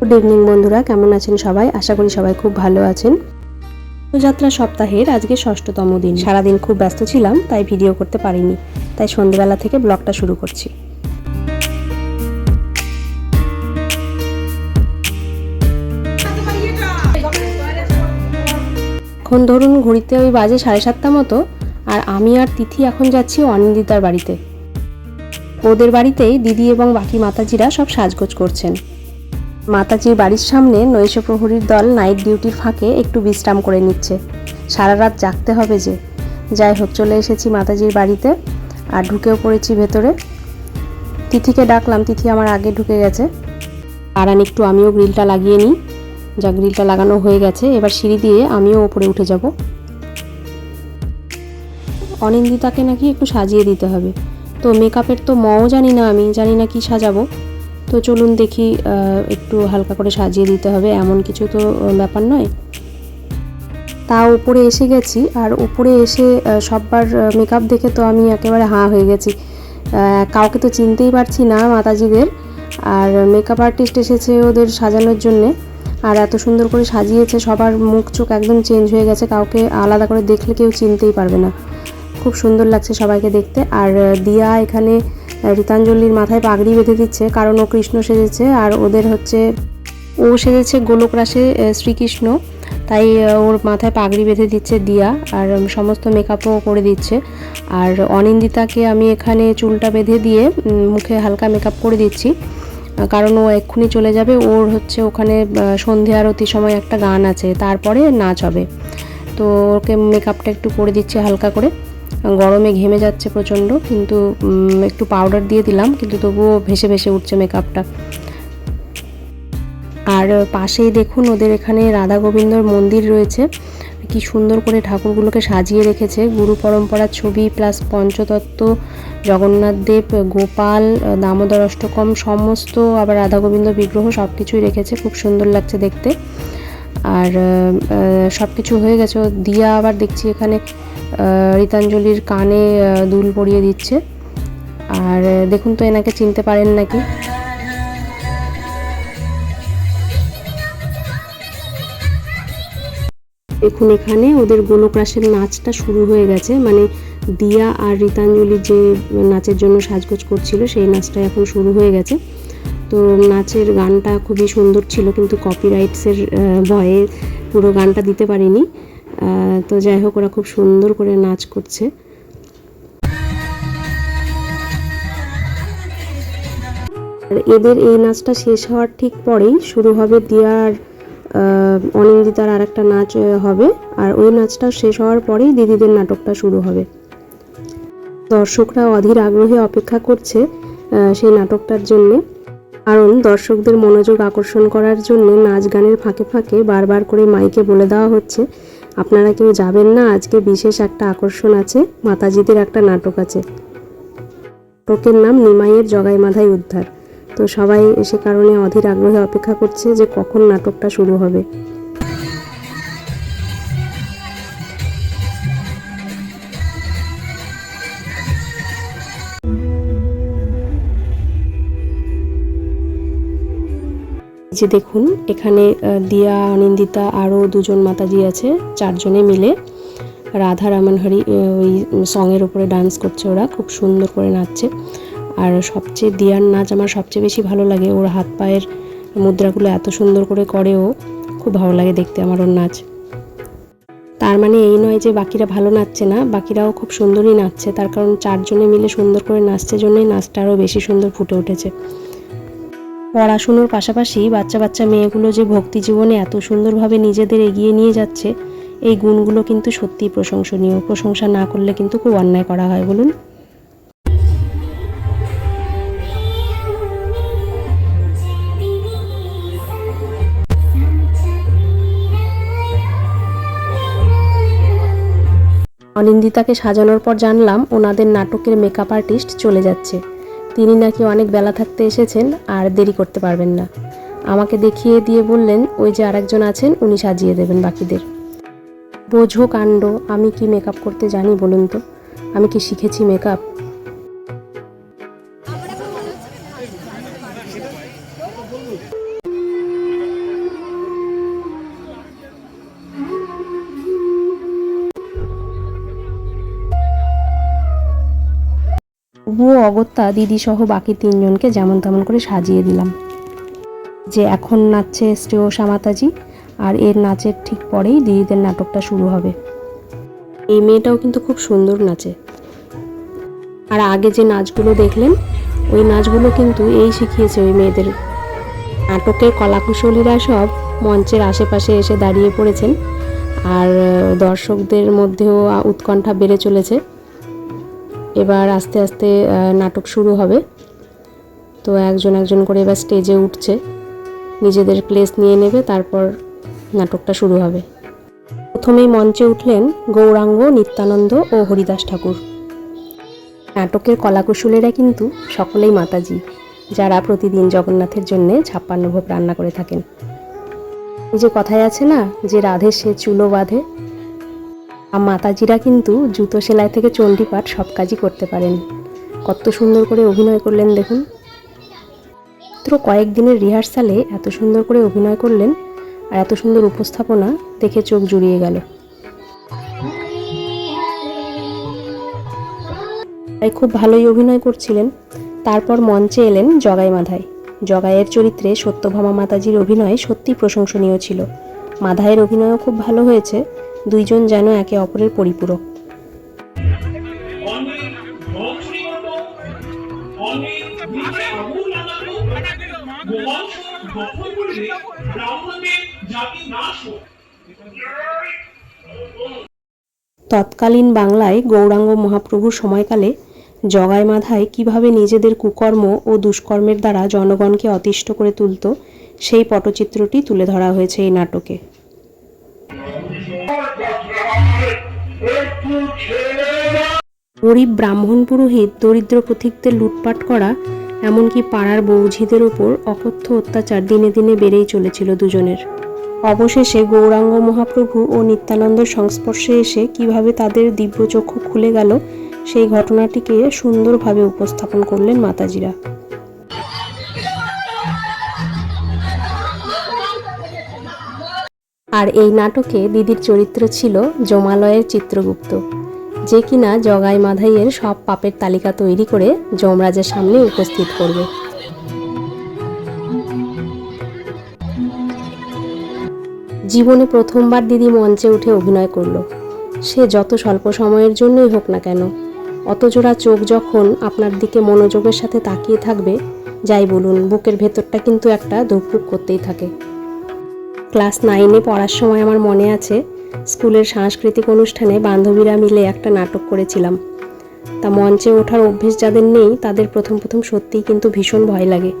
Good evening বন্ধুরা। কেমন আছেন সবাই? আশা করি সবাই খুব ভালো আছেন। যাত্রা সপ্তাহের আজকে ষষ্ঠতম দিন। সারাদিন খুব ব্যস্ত ছিলাম, তাই ভিডিও করতে পারিনি। তাই সন্ধ্যেবেলা থেকে ব্লগটা শুরু করছি। এখন ধরুন ঘড়িতে ওই বাজে সাড়ে সাতটা মতো, আর আমি আর তিথি এখন যাচ্ছি অনিন্দিতার বাড়িতে। ওদের বাড়িতেই দিদি এবং বাকি মাতাজিরা সব সাজগোজ করছেন। মাতাজির বাড়ির সামনে নৈশ প্রহরীর দল নাইট ডিউটির ফাঁকে একটু বিশ্রাম করে নিচ্ছে। সারা রাত জাগতে হবে যে। যাই হোক, চলে এসেছি মাতাজির বাড়িতে আর ঢুকেও পড়েছি ভেতরে। তিথিকে ডাকলাম, তিথি আমার আগে ঢুকে গেছে। আর একটু, আমিও গ্রিলটা লাগিয়ে নিই। যা গ্রিলটা লাগানো হয়ে গেছে, এবার সিঁড়ি দিয়ে আমিও ওপরে উঠে যাব। অনিন্দিতাকে নাকি একটু সাজিয়ে দিতে হবে। তো মেকআপের তো মও জানি না আমি, জানি না কি সাজাবো। তো চলুন দেখি একটু হালকা করে সাজিয়ে দিতে হবে, এমন কিছু তো ব্যাপার নয়। তা উপরে এসে গেছি, আর উপরে এসে সববার মেকআপ দেখে তো আমি একেবারে হাঁ হয়ে গেছি। কাউকে তো চিনতেই পারছি না মাতাজিদের, আর মেকআপ আর্টিস্ট এসেছে ওদের সাজানোর জন্যে, আর এত সুন্দর করে সাজিয়েছে, সবার মুখ চোখ একদম চেঞ্জ হয়ে গেছে, কাউকে আলাদা করে দেখলে কেউ চিনতেই পারবে না। খুব সুন্দর লাগছে সবাইকে দেখতে, আর দিয়া এখানে রীতাঞ্জলির মাথায় পাগড়ি বেঁধে দিচ্ছে কারণ ও কৃষ্ণ সেজেছে আর ওদের হচ্ছে ও সেজেছে গোলক রাসে আহ, শ্রীকৃষ্ণ। তাই ওর মাথায় পাগড়ি বেঁধে দিচ্ছে দিয়া আর সমস্ত মেকআপও করে দিচ্ছে। আর অনিন্দিতাকে আমি এখানে চুলটা বেঁধে দিয়ে মুখে হালকা মেকআপ করে দিচ্ছি কারণ ও এক্ষুনি চলে যাবে। ওর হচ্ছে ওখানে সন্ধে আরতি সময় একটা গান আছে তারপরে নাচ হবে। তো ওকে মেকআপটা একটু করে দিচ্ছি হালকা করে। গরমে ঘেমে যাচ্ছে প্রচণ্ড, কিন্তু একটু পাউডার দিয়ে দিলাম, কিন্তু তবুও ভেসে ভেসে উঠছে মেকআপটা আর পাশেই দেখুন, ওদের এখানে রাধা গোবিন্দর মন্দির রয়েছে। কি সুন্দর করে ঠাকুরগুলোকে সাজিয়ে রেখেছে। গুরু পরম্পরার ছবি প্লাস পঞ্চতত্ত্ব, জগন্নাথ দেব, গোপাল, দামোদর অষ্টকম, সমস্ত আবার রাধা গোবিন্দ বিগ্রহ সব কিছুই রেখেছে। খুব সুন্দর লাগছে দেখতে। আর সব কিছু হয়ে গেছে। দিয়া আবার দেখছি এখানে রীতাঞ্জলির কানে দুল পরিয়ে দিচ্ছে। আর দেখুন তো এনাকে চিনতে পারেন নাকি। দেখুন এখানে ওদের গোলক রাসের নাচটা শুরু হয়ে গেছে। মানে দিয়া আর রীতাঞ্জলি যে নাচের জন্য সাজগোজ করছিল, সেই নাচটা এখন শুরু হয়ে গেছে। তো নাচের গানটা খুবই সুন্দর ছিল, কিন্তু কপিরাইটসের ভয়ে পুরো গানটা দিতে পারিনি। তো যাই হোক, ওরা খুব সুন্দর করে নাচ করছে। এদের এই নাচটা শেষ হওয়ার ঠিক পরেই শুরু হবে দিয়ার অনিন্দিতার আর একটা নাচ হবে। আর ওই নাচটা শেষ হওয়ার পরেই দিদিদের নাটকটা শুরু হবে। দর্শকরা অধীর আগ্রহে অপেক্ষা করছে সেই নাটকটার জন্যে। কারণ দর্শকদের মনোযোগ আকর্ষণ করার জন্য নাচ গানের ফাঁকে ফাঁকে বারবার করে মাইকে বলে দেওয়া হচ্ছে। আপনারা কেউ যাবেন না? আজকে বিশেষ একটা আকর্ষণ আছে। মাতাজিদের একটা নাটক আছে। নাটকের নাম নিমাইয়ের জগাই মাধাই উদ্ধার। তো সবাই এসে কারণে অধীর আগ্রহে অপেক্ষা করছে যে কখন নাটকটা শুরু হবে। যে দেখুন, এখানে দিয়া, অনিন্দিতা আরও দুজন মাতাজি আছে, চারজনে মিলে। রাধা রামনহরি ওই সঙের উপরে ডান্স করছে ওরা, খুব সুন্দর করে নাচছে। আর সবচেয়ে, দিয়ার নাচ আমার সবচেয়ে বেশি ভালো লাগে, ওর হাত পায়ের মুদ্রাগুলো এত সুন্দর করে করে ও, খুব ভালো লাগে দেখতে আমার ওর নাচ। তার মানে এই নয় যে বাকিরা ভালো নাচছে না, বাকিরাও খুব সুন্দরই নাচছে, তার কারণ চারজনে মিলে সুন্দর করে নাচছে জন্যই নাচটা আরও বেশি সুন্দর ফুটে উঠেছে। পড়াশুনোর পাশাপাশি বাচ্চা বাচ্চা মেয়েগুলো যে ভক্তি জীবনে এত সুন্দরভাবে নিজেদের এগিয়ে নিয়ে যাচ্ছে, এই গুণগুলো কিন্তু সত্যি প্রশংসনীয়। প্রশংসা না করলে কিন্তু খুব অন্যায় করা হয়, বলুন। অনিন্দিতাকে সাজানোর পর জানলাম, ওনাদের নাটকের মেকআপ আর্টিস্ট চলে যাচ্ছে। তিনি নাকি অনেক বেলা থাকতে এসেছেন, আর দেরি করতে পারবেন না। আমাকে দেখিয়ে দিয়ে বললেন, ওই যে আরেকজন আছেন, উনি সাজিয়ে দেবেন বাকিদের। বোঝো কাণ্ড, আমি কি মেকআপ করতে জানি বলুন তো? আমি কি শিখেছি মেকআপ বাবু ও অগত্যা দিদি সহ বাকি তিনজনকে যেমন তেমন করে সাজিয়ে দিলাম। যে এখন নাচছে শ্রেয় সামাতাজি আর এর নাচের ঠিক পরেই দিদিদের নাটকটা শুরু হবে। এই মেয়েটাও কিন্তু খুব সুন্দর নাচে। আর আগে যে নাচগুলো দেখলেন, ওই নাচগুলো কিন্তু এই শিখিয়েছে ওই মেয়েদের। নাটকের কলাকুশলীরা সব মঞ্চের আশেপাশে এসে দাঁড়িয়ে পড়েছেন, আর দর্শকদের মধ্যেও উৎকণ্ঠা বেড়ে চলেছে। এবার আস্তে আস্তে নাটক শুরু হবে। তো একজন একজন করে এবার স্টেজে উঠছে। নিজেদের প্লেস নিয়ে নেবে, তারপর নাটকটা শুরু হবে। প্রথমেই মঞ্চে উঠলেন গৌরাঙ্গ, নিত্যানন্দ ও হরিদাস ঠাকুর। নাটকের কলাকুশলীরা কিন্তু সকলেই মাতাজি, যারা প্রতিদিন জগন্নাথের জন্যে ছাপ্পান্ন ভোগ রান্না করে থাকেন। এই যে কথায় আছে না, যে রাধে সে চুলো বাঁধে আর মাতাজিরা কিন্তু জুতো সেলাই থেকে চণ্ডীপাঠ সব কাজই করতে পারেন। কত সুন্দর করে অভিনয় করলেন দেখুন। মাত্র কয়েকদিনের রিহার্সালে এত সুন্দর করে অভিনয় করলেন আর এত সুন্দর উপস্থাপনা দেখে চোখ জুড়িয়ে গেল। তাই খুব ভালোই অভিনয় করছিলেন। তারপর মঞ্চে এলেন জগাই মাধাই। জগাইয়ের চরিত্রে সত্যভামা মাতাজির অভিনয় সত্যি প্রশংসনীয় ছিল। মাধাইয়ের অভিনয়ও খুব ভালো হয়েছে। দুইজন যেন একে অপরের পরিপূরক। তৎকালীন বাংলায় গৌরাঙ্গ মহাপ্রভুর সময়কালে জগায় মাধায় কীভাবে নিজেদের কুকর্ম ও দুষ্কর্মের দ্বারা জনগণকে অতিষ্ঠ করে তুলত সেই পটচিত্রটি তুলে ধরা হয়েছে এই নাটকে। গরিব ব্রাহ্মণ পুরোহিত দরিদ্র পথিকদের লুটপাট করা, এমনকি পাড়ার বৌঝিদের ওপর অকথ্য অত্যাচার দিনে দিনে বেড়েই চলেছিল দুজনের। অবশেষে গৌরাঙ্গ মহাপ্রভু ও নিত্যানন্দের সংস্পর্শে এসে কীভাবে তাদের দিব্যচক্ষু খুলে গেল, সেই ঘটনাটিকে সুন্দরভাবে উপস্থাপন করলেন মাতাজিরা। আর এই নাটকে দিদির চরিত্র ছিল জমালয়ের চিত্রগুপ্ত। যে কিনা জগাই মাধাইয়ের সব পাপের তালিকা তৈরি করে যমরাজের সামনে উপস্থিত করবে। জীবনে প্রথমবার দিদি মঞ্চে উঠে অভিনয় করল। সে যত স্বল্প সময়ের জন্যই হোক না কেন, অতজোড়া চোখ যখন আপনার দিকে মনোযোগের সাথে তাকিয়ে থাকবে, যাই বলুন, বুকের ভেতরটা কিন্তু একটা ধুকপুক করতেই থাকে। ক্লাস নাইনে পড়ার সময় আমার মনে আছে, স্কুলের সাংস্কৃতিক অনুষ্ঠানে বান্ধবীরা মিলে একটা নাটক করেছিলাম। তা মঞ্চে ওঠার অভ্যেস যাদের নেই, তাদের প্রথম প্রথম সত্যিই কিন্তু ভীষণ ভয় লাগে।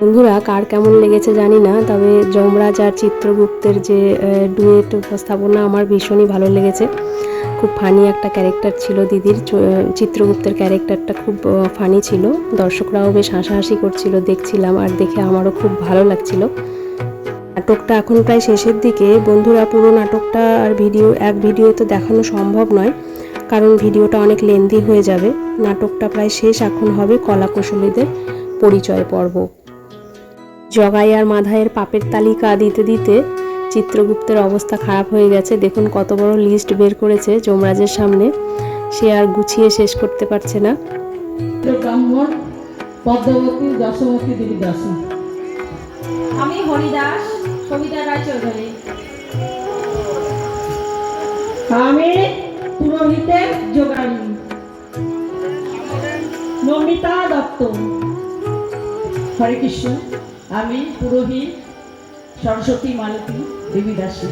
বন্ধুরা, কার কেমন লেগেছে জানি না, তবে যমরাজ আর চিত্রগুপ্তের যে ডুয়েট উপস্থাপনা আমার ভীষণই ভালো লেগেছে। খুব ফানি একটা ক্যারেক্টার ছিল দিদির চিত্রগুপ্তের ক্যারেক্টারটা খুব ফানি ছিল। দর্শকরাও বেশ হাসাহাসি করছিল, দেখছিলাম আর দেখে আমারও খুব ভালো লাগছিল। নাটকটা এখন প্রায় শেষের দিকে। বন্ধুরা, পুরো নাটকটা আর ভিডিও, এক ভিডিওতে দেখানো সম্ভব নয়, কারণ ভিডিওটা অনেক লেন্দি হয়ে যাবে। নাটকটা প্রায় শেষ এখন হবে কলাকুশলীদের পরিচয় পর্ব। জগাই আর মাধায়ের পাপের তালিকা দিতে দিতে চিত্রগুপ্তের অবস্থা খারাপ হয়ে গেছে। দেখুন কত বড় লিস্ট বের করেছে যমরাজের সামনে। সে আর গুছিয়ে শেষ করতে পারছে না। ব্রাহ্মণ পদ্মবতী দশমতী দেবী দাস আমি হরিদাস সবিতা রায়চৌধুরী আমি পুরোহিতের নমিতা দত্ত। হরে কৃষ্ণ। আমি পুরোহিত সরস্বতী মালতী দেবী দাসী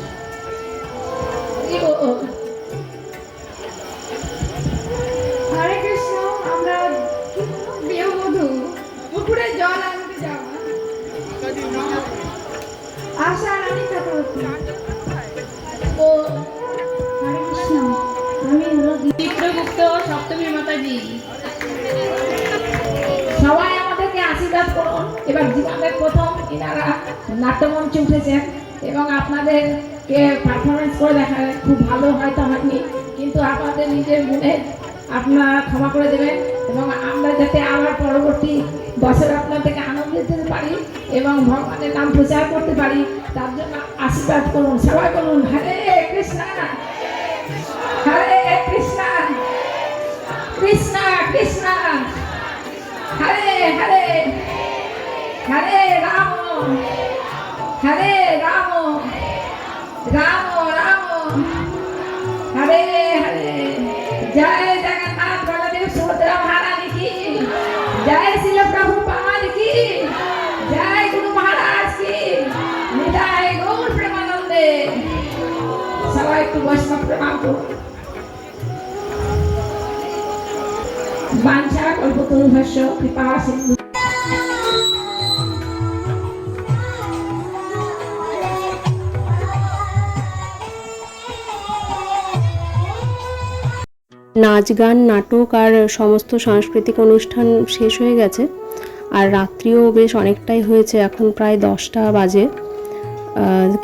এবার জীবনের প্রথম এনারা নাট্যমঞ্চে উঠেছেন এবং আপনাদেরকে পারফরমেন্স করে দেখা খুব ভালো হয়তো হয়নি কিন্তু আপনাদের নিজের গুণে আপনারা ক্ষমা করে দেবেন এবং আমরা যাতে আবার পরবর্তী বছর আপনার থেকে আনন্দ দিতে পারি এবং ভগবানের নাম প্রচার করতে পারি, তার জন্য আশীর্বাদ করুন সবাই বলুন হরে নাচ, গান, নাটক আর সমস্ত সাংস্কৃতিক অনুষ্ঠান শেষ হয়ে গেছে। আর রাত্রিও বেশ অনেকটাই হয়েছে। এখন প্রায় দশটা বাজে।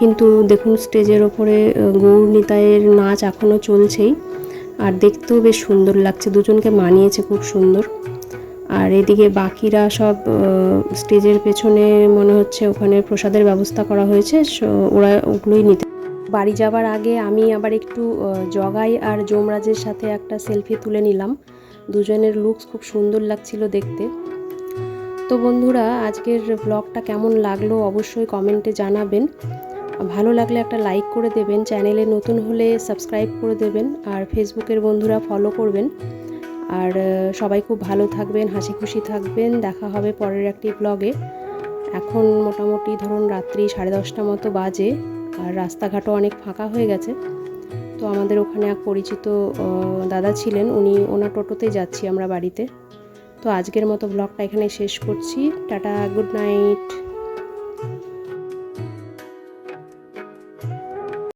কিন্তু দেখুন, স্টেজের ওপরে গৌর নিতাইয়ের নাচ এখনও চলছেই। আর দেখতেও বেশ সুন্দর লাগছে। দুজনকে মানিয়েছে খুব সুন্দর। আর এদিকে বাকিরা সব স্টেজের পেছনে মনে হচ্ছে ওখানে প্রসাদের ব্যবস্থা করা হয়েছে। ওরা ওগুলোই নিতে বাড়ি যাবার আগে আমি আবার একটু জগাই আর যমরাজের সাথে একটা সেলফি তুলে নিলাম। দুজনের লুকস খুব সুন্দর লাগছিল দেখতে। তো বন্ধুরা, আজকের ব্লগটা কেমন লাগল অবশ্যই কমেন্টে জানাবেন। ভালো লাগলে একটা লাইক করে দেবেন চ্যানেলে নতুন হলে সাবস্ক্রাইব করে দেবেন, আর ফেসবুকের বন্ধুরা ফলো করবেন। আর সবাই খুব ভালো থাকবেন, হাসি খুশি থাকবেন। দেখা হবে পরের একটি ব্লগে এখন মোটামুটি ধরুন রাত্রি সাড়ে দশটা মতো বাজে, আর রাস্তাঘাটও অনেক ফাঁকা হয়ে গেছে। তো আমাদের ওখানে এক পরিচিত দাদা ছিলেন, উনি ওনার টোটোতে যাচ্ছি আমরা বাড়িতে। তো আজকের মতো ব্লগটা এখানে শেষ করছি। Tata good night